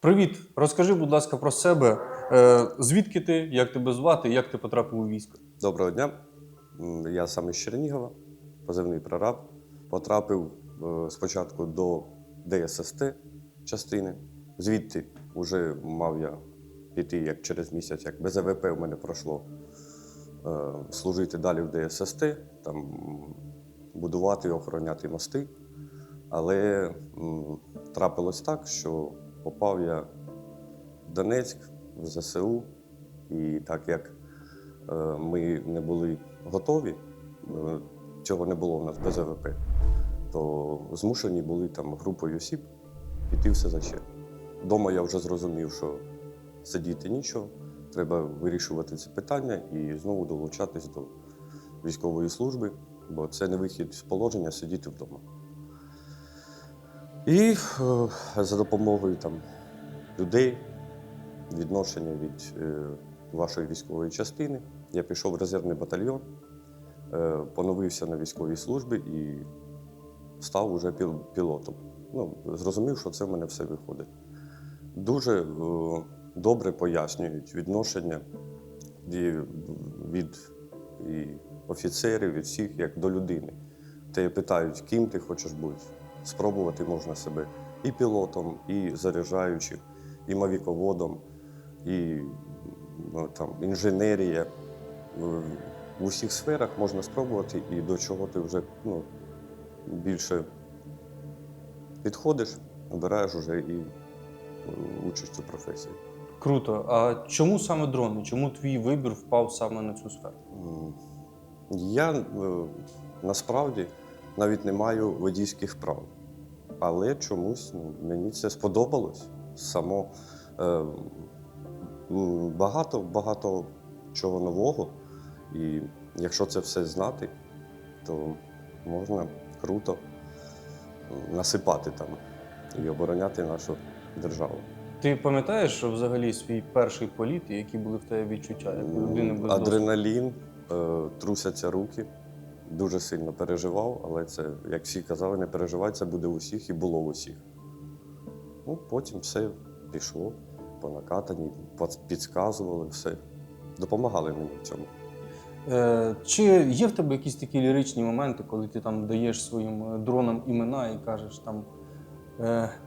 Привіт, розкажи, будь ласка, про себе. Е, звідки ти, як тебе звати, як ти потрапив у військо? Доброго дня. Я сам із Чернігова, позивний прораб. Потрапив е, спочатку до ДССТ частини. Звідти вже мав я піти як через місяць, як без АВП в мене пройшло е, служити далі в ДССТ, там будувати охороняти мости. Але трапилось так, що попав я в Донецьк, в ЗСУ, і так як е, ми не були готові, е, цього не було в нас без АВП, то змушені були там групою осіб піти в СЗЧ. Дома я вже зрозумів, що сидіти нічого, треба вирішувати це питання і знову долучатись до військової служби, бо це не вихід з положення сидіти вдома. І е, за допомогою там, людей, відношення від е, вашої військової частини, я пішов в резервний батальйон, е, поновився на військовій службі і став уже піл- пілотом. Ну, зрозумів, що це в мене все виходить. Дуже добре пояснюють відношення від, і офіцерів, від всіх, як до людини. Те питають, ким ти хочеш бути. Спробувати можна себе і пілотом, і заряджаючим, і мавіководом, і ну, там, інженерія. В- усіх сферах можна спробувати, і до чого ти вже ну, більше підходиш, обираєш вже і е, участь у професії. Круто. А чому саме дрони? Чому твій вибір впав саме на цю сферу? Я е, насправді навіть не маю водійських прав, але чомусь ну, мені це сподобалось само. Е, Багато, багато чого нового. І якщо це все знати, то можна круто насипати там і обороняти нашу державу. Ти пам'ятаєш що взагалі свій перший політ і які були в тебе відчуття, як у людини без? Адреналін, е, трусяться руки. Дуже сильно переживав, але це, як всі казали, не переживай, це буде у всіх і було у всіх. Ну, потім все пішло по накатанні, підказували все. Допомагали мені в цьому. Е, чи є в тебе якісь такі ліричні моменти, коли ти там даєш своїм е, дронам імена і кажеш там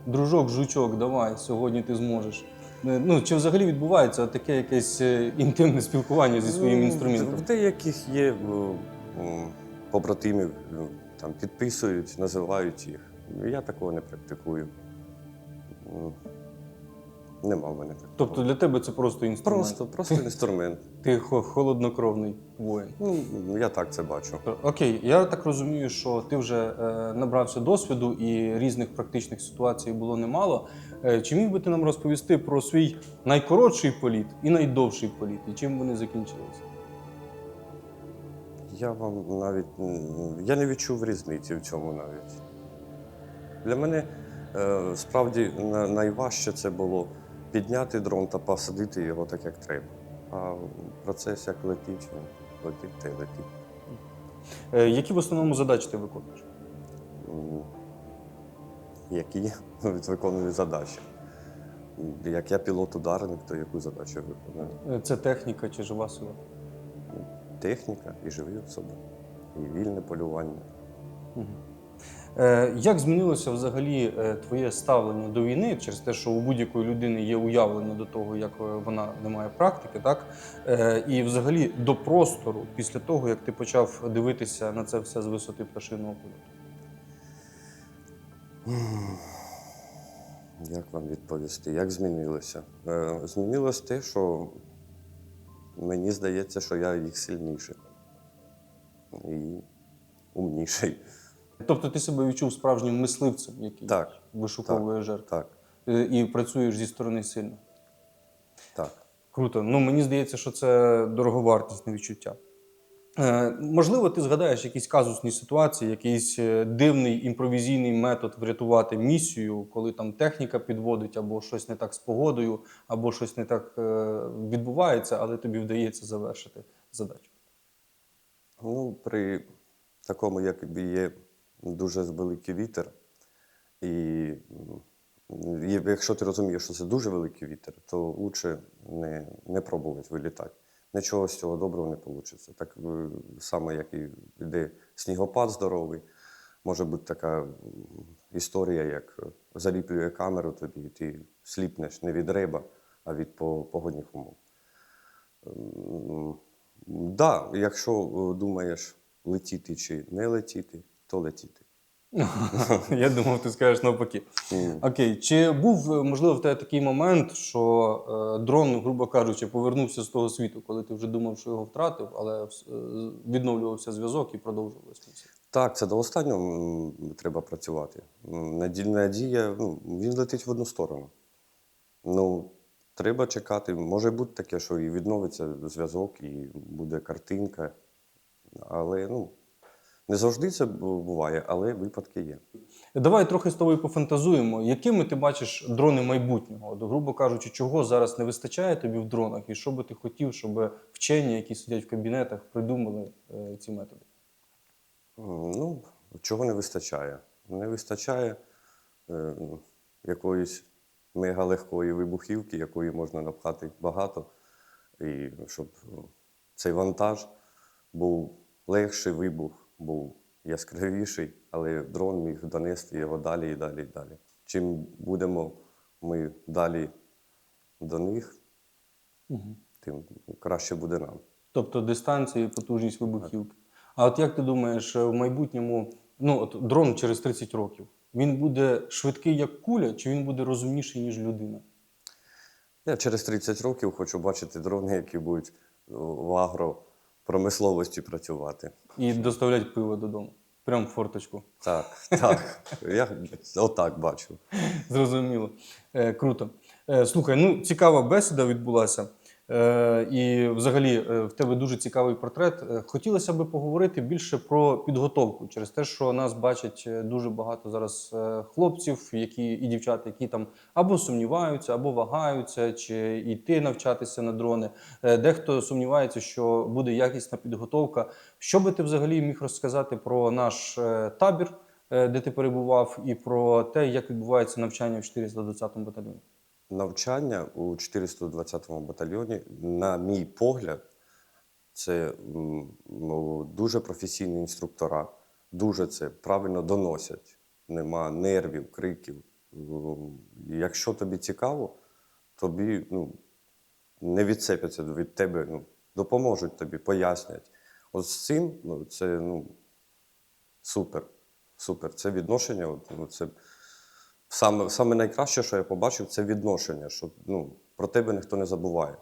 дружок, жучок, давай, сьогодні ти зможеш. Е, Ну, чи взагалі відбувається таке якесь е, інтимне спілкування зі своїм Ну, інструментом? В деяких є е, побратимів, е, там підписують, називають їх. Я такого не практикую. Нема в мене такого. Тобто для тебе це просто інструмент. Просто, просто інструмент. Ти холоднокровний воїн. Ну, я так це бачу. Окей, я так розумію, що ти вже е, набрався досвіду і різних практичних ситуацій було немало. Е, чи міг би ти нам розповісти про свій найкоротший політ і найдовший політ, і чим вони закінчилися? Я вам навіть я не відчув різниці в цьому навіть. Для мене е, справді на- найважче це було підняти дрон та посадити його так, як треба. А процес як летить, він летить та й летить. Е, які в основному задачі ти виконуєш? М, Які виконую задачі. Як я пілот-ударник, то яку задачу виконую? Е, Це техніка чи жива сила? Техніка і живі особи, і вільне полювання. Е, Як змінилося взагалі е, твоє ставлення до війни через те, що у будь-якої людини є уявлення до того, як е, вона не має практики, так? Е, І взагалі до простору після того, як ти почав дивитися на це все з висоти пташиного польоту? Як вам відповісти? Як змінилося? Е, Змінилось те, що мені здається, що я їх сильніший і умніший. Тобто ти себе відчув справжнім мисливцем, який Так, вишуковує жертв Так, Е, і працюєш зі сторони сильно. так. Круто. Ну мені здається, що це дороговартісне відчуття. Е, можливо, ти згадаєш якісь казусні ситуації, якийсь е, дивний імпровізійний метод врятувати місію, коли там техніка підводить, або щось не так з погодою, або щось не так відбувається, але тобі вдається завершити задачу. Ну, при такому, якби є дуже великий вітер, і якщо ти розумієш, що це дуже великий вітер, то краще не, не пробувати вилітати. Нічого з цього доброго не вийде. Так е, само, як і йде снігопад здоровий, може бути така історія, як е, заліплює камеру тобі, і ти сліпнеш не від риба, а від погодних умов. М, Да, якщо е, думаєш летіти чи не летіти, то летіти. Я думав, ти скажеш навпаки. Окей, чи був можливо в тебе такий момент, що е, дрон, грубо кажучи, повернувся з того світу, коли ти вже думав, що його втратив, але е, відновлювався зв'язок і продовжувалося? Так, це до останнього треба працювати. М, наді- Надія, ну, він летить в одну сторону. Ну, треба чекати. Може бути таке, що і відновиться зв'язок, і буде картинка. Але ну, не завжди це буває, але випадки є. Давай трохи з тобою пофантазуємо, якими ти бачиш дрони майбутнього? От, грубо кажучи, чого зараз не вистачає тобі в дронах, і що би ти хотів, щоб вчені, які сидять в кабінетах, придумали е, ці методи? Ну, чого не вистачає? Не вистачає е, якоїсь мегалегкої вибухівки, якої можна напхати багато, і щоб цей вантаж був легший вибух, був яскравіший, але дрон міг донести його далі і далі і далі. Чим будемо ми далі до них, Угу. тим краще буде нам. Тобто дистанція і потужність вибухівки. А от як ти думаєш, е, в майбутньому, ну от дрон через 30 років, він буде швидкий як куля, чи він буде розумніший, ніж людина? Я через 30 років хочу бачити дрони, які будуть в агропромисловості працювати. І доставлять пиво додому. Прям в форточку. Так, так. Я отак бачу. Зрозуміло. Е, круто. Е, слухай, ну цікава бесіда відбулася. Е, і взагалі е, в тебе дуже цікавий портрет. Е, хотілося б поговорити більше про підготовку через те, що нас бачать дуже багато зараз хлопців, які і дівчат, які там або сумніваються, або вагаються, чи йти навчатися на дрони. Дехто сумнівається, що буде якісна підготовка. Що би ти взагалі міг розказати про наш табір? де ти перебував, і про те, як відбувається навчання в 420-му батальйоні. Навчання у 420-му батальйоні, на мій погляд, це ну, дуже професійні інструктора, дуже це правильно доносять. Нема нервів, криків. Якщо тобі цікаво, тобі ну, не відцепляться від тебе, ну, допоможуть тобі, пояснять. От з цим ну, це ну, супер. Супер. Це відношення. От, ну, це саме, саме найкраще, що я побачив, це відношення, що ну, про тебе ніхто не забуває.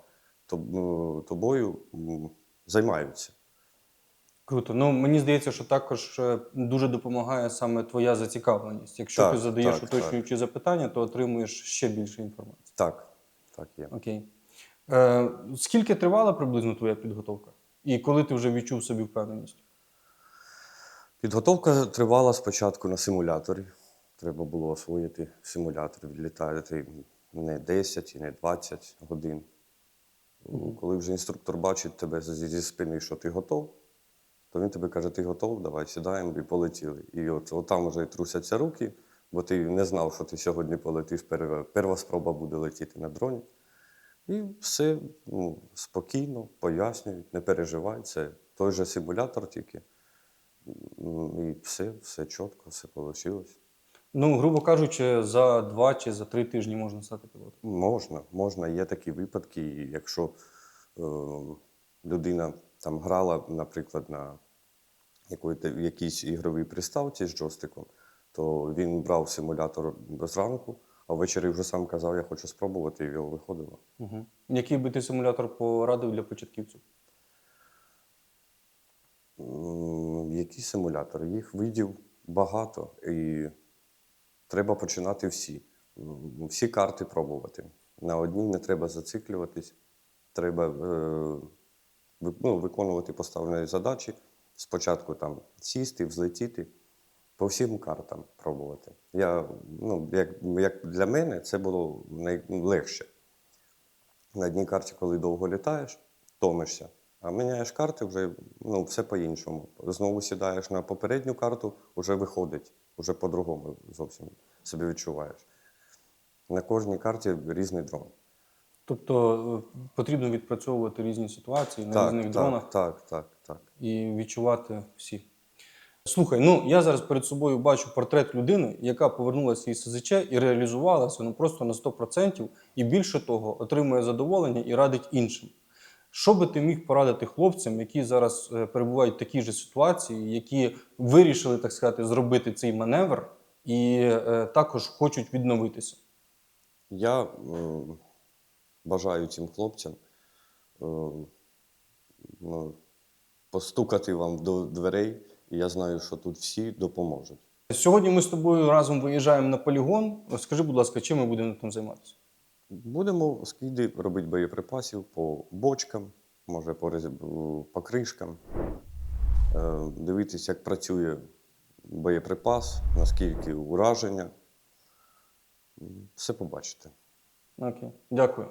Ну, тобою займаються. Круто. Ну мені здається, що також е, дуже допомагає саме твоя зацікавленість. Якщо Так, ти задаєш так, уточнюючі запитання, то отримуєш ще більше інформації. Так, так є. Окей. Е, скільки тривала приблизно твоя підготовка? І коли ти вже відчув собі впевненість? Підготовка тривала спочатку на симуляторі. Треба було освоїти симулятор, відлітати не 10 і не 20 годин. Коли вже інструктор бачить тебе зі, спини, що ти готов, то він тобі каже, ти готов, давай сідаємо і полетіли. І от, от там вже трусяться руки, бо ти не знав, що ти сьогодні полетиш. Перва, спроба буде летіти на дроні. І все ну, спокійно пояснюють, не переживай, це той же симулятор тільки. І все, все чітко, все вийшло. Ну, грубо кажучи, за два чи за три тижні можна стати пілотом. Можна, можна. Є такі випадки, і якщо е, людина там грала, наприклад, на якійсь ігровій приставці з джойстиком, то він брав симулятор зранку, а ввечері вже сам казав, я хочу спробувати, і його виходило. Угу. Який би ти симулятор порадив для початківців? Які симулятори? Їх видів багато, і треба починати всі. Всі карти пробувати. На одній не треба зациклюватись. Треба е, ну, виконувати поставлені задачі. Спочатку там сісти, взлетіти, по всім картам пробувати. Я, ну, як, як для мене, це було найлегше. На одній карті, коли довго літаєш, томишся, а міняєш карти вже ну, все по-іншому. Знову сідаєш на попередню карту, вже виходить, вже по-другому зовсім собі відчуваєш. На кожній карті різний дрон. Тобто е, потрібно відпрацьовувати різні ситуації на різних так, дронах так, так, так. і відчувати всі. Слухай, ну я зараз перед собою бачу портрет людини, яка повернулася із СЗЧ і реалізувалася ну просто на 100%, і більше того, отримує задоволення і радить іншим. Що би ти міг порадити хлопцям, які зараз е, перебувають в такій же ситуації, які вирішили, так сказати, зробити цей маневр і е, також хочуть відновитися? Я е, бажаю цим хлопцям е, ну, постукати вам до дверей, і я знаю, що тут всі допоможуть. Сьогодні ми з тобою разом виїжджаємо на полігон. Скажи, будь ласка, чим ми будемо там займатися? Будемо скиди робити боєприпасів по бочкам, може по, рез- по кришкам, е, дивитися, як працює боєприпас, наскільки ураження. Все побачите. Окей, дякую.